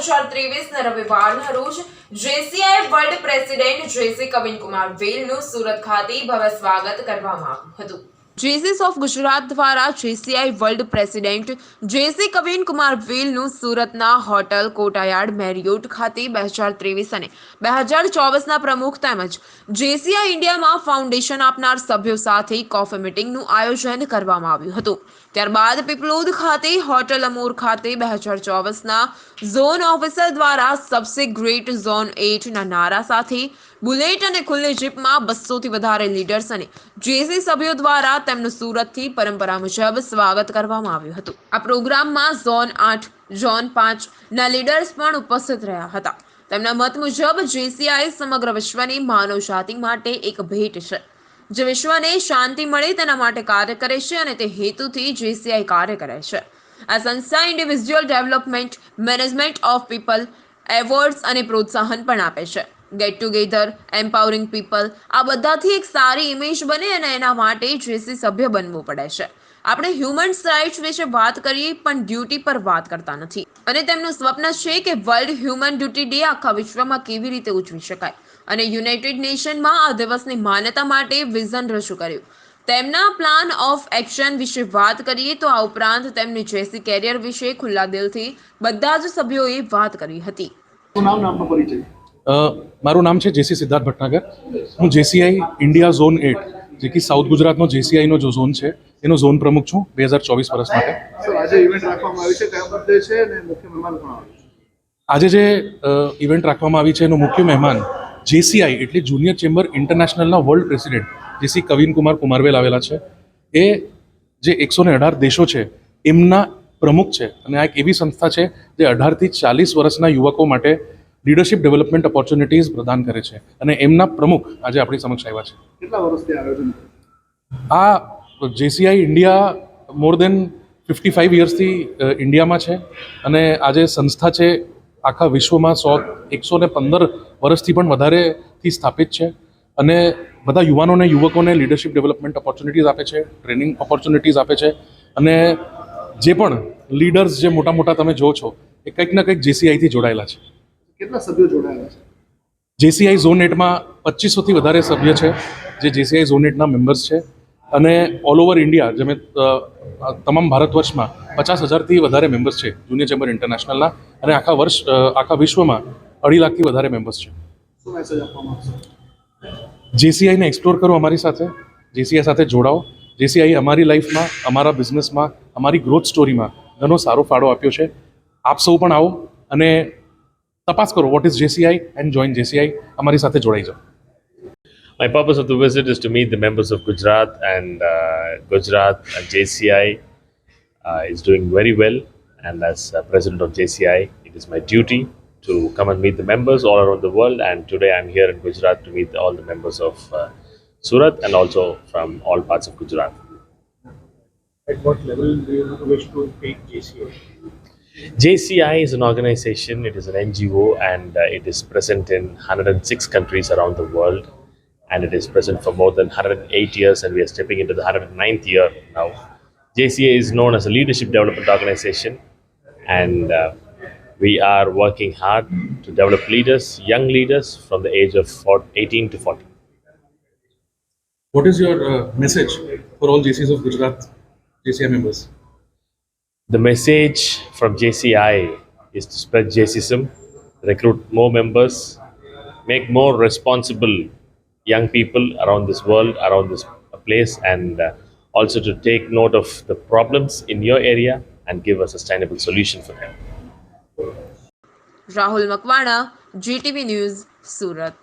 હજાર ત્રેવીસના રવિવારના રોજ JCI world president JC Kavin Kumar વેલનું Surat ખાતે ભવ્ય સ્વાગત કરવામાં આવ્યું હતું. જેસીસ ઓફ ગુજરાત દ્વારા JCI world president JC Kavin Kumar વેલનું સુરતના હોટલ કોટાયાર્ડ મેરિયોટ ખાતે બે હજાર ત્રેવીસ અને બે હજાર ચોવીસના પ્રમુખ તેમજ જેસીઆઈ ઇન્ડિયામાં ફાઉન્ડેશન આપનાર સભ્યો સાથે કોફી મીટિંગનું આયોજન કરવામાં આવ્યું હતું. ત્યારબાદ પીપલોદ ખાતે હોટલ અમૂર ખાતે બે હજાર ચોવીસના ઝોન ઓફિસર દ્વારા સબસે ગ્રેટ ઝોન એટના નારા સાથે બુલેટ અને ખુલ્લી જીપમાં બસોથી વધારે લીડર્સ અને જેસી સભ્યો દ્વારા તેમનું સુરતથી પરંપરા મુજબ સ્વાગત કરવામાં આવ્યું હતું. આ પ્રોગ્રામમાં ઝોન આઠ, ઝોન પાંચના લીડર્સ પણ ઉપસ્થિત રહ્યા હતા. તેમના મત મુજબ જેસીઆઈ સમગ્ર વિશ્વની માનવ જાતિ માટે એક ભેટ છે. જે વિશ્વને શાંતિ મળે તેના માટે કાર્ય કરે છે અને તે હેતુથી જેસીઆઈ કાર્ય કરે છે. આ સંસ્થા individual development management of people awards અને પ્રોત્સાહન પણ આપે છે. ગેટ ટુગેધર એમ્પાવરિંગ પીપલ આ બધાથી એક સારી ઇમેજ બને અને એના માટે જેસી સભ્ય બનવું પડે છે. આપણે હ્યુમન રાઇટ્સ વિશે વાત કરીએ, પણ ડ્યુટી પર વાત કરતા નથી. અને તેમનું સ્વપ્ન છે કે વર્લ્ડ હ્યુમન ડ્યુટી ડે આખા વિશ્વમાં કેવી રીતે ઉજવી શકાય. અને યુનાઇટેડ નેશનમાં આ દિવસની માન્યતા માટે વિઝન રજૂ કર્યું. તેમના પ્લાન ઓફ એક્શન વિશે વાત કરીએ તો આ ઉપરાંત તેમની જેસી કેરિયર વિશે ખુલ્લા દિલથી બધા જ સભ્યોએ વાત કરી હતી. મારું નામ છે જેસી સિદ્ધાર્થ ભટનાગર હું જેસીઆઈ ઇન્ડિયા ઝોન એટ જે કે સાઉથ ગુજરાતનો જેસીઆઈનો જો ઝોન છે એનો ઝોન પ્રમુખ છું બે હજાર ચોવીસ વર્ષ માટે. આજે જે ઇવેન્ટ રાખવામાં આવી છે એનો મુખ્ય મહેમાન જેસીઆઈ એટલે junior chamber ઇન્ટરનેશનલના world president JC Kavin Kumar Kumaravel આવેલા છે. એ જે એકસો ને અઢાર દેશો છે એમના પ્રમુખ છે. અને આ એક એવી સંસ્થા છે જે અઢારથી ચાલીસ વર્ષના યુવકો માટે લીડરશિપ ડેવલપમેન્ટ ઓપોર્ચ્યુનિટીઝ પ્રદાન કરે છે અને એમના પ્રમુખ આજે આપણી સમક્ષ આવ્યા છે. કેટલા વર્ષથી આયોજન આ JCI India more than fifty five યર્સથી ઇન્ડિયામાં છે અને આજે સંસ્થા છે આખા વિશ્વમાં સો એકસો ને પંદર વર્ષથી પણ વધારેથી સ્થાપિત છે અને બધા યુવાનોને યુવકોને લીડરશિપ ડેવલપમેન્ટ ઓપોર્ચ્યુનિટીઝ આપે છે ટ્રેનિંગ ઓપોર્ચ્યુનિટીઝ આપે છે અને જે પણ લીડર્સ જે મોટા મોટા તમે જો છો એ કંઈક ના કંઈક જેસીઆઈથી જોડાયેલા છે. કેટલા સભ્યો જોડાયેલા છે? જેસીઆઈ ઝોન એટમાં પચીસોથી વધારે સભ્ય છે જે જેસીઆઈ ઝોન એટના મેમ્બર્સ છે. અને ઓલ ઓવર ઇન્ડિયા જેમ તમામ ભારત વર્ષમાં પચાસ હજારથી વધારે મેમ્બર્સ છે જુનિયર ચેમ્બર ઇન્ટરનેશનલના. અને આખા વર્ષ આખા વિશ્વમાં અઢી લાખથી વધારે મેમ્બર્સ છે. જેસીઆઈને એક્સપ્લોર કરો અમારી સાથે. જેસીઆઈ સાથે જોડાઓ. જેસીઆઈ અમારી લાઈફમાં અમારા બિઝનેસમાં અમારી ગ્રોથ સ્ટોરીમાં ઘણો સારો ફાળો આપ્યો છે. આપ સૌ પણ આવો અને તપાસ કરો what is JCI and join JCI અમારી સાથે જોડાઈ જાઓ My purpose of the visit is to meet the members of Gujarat, and uh, Gujarat and JCI uh, is doing very well. And as uh, president of JCI, it is my duty to come and meet the members all around the world. And today I'm here in Gujarat to meet all the members of uh, Surat and also from all parts of Gujarat. At what level do you wish to take JCA? JCI is an organization, it is an NGO, and uh, it is present in 106 countries around the world. And it is present for more than 108 years, and we are stepping into the 109th year now. JCA is known as a leadership development organization, and uh, we are working hard to develop leaders, young leaders from the age of 18 to 40. What is your uh, message for all JCs of Gujarat, JCI members? The message from JCI is to spread JCism, recruit more members, make more responsible young people around this world, around this place, and uh, also to take note of the problems in your area and give a sustainable solution for them. Rahul Makwana, GTV News, Surat.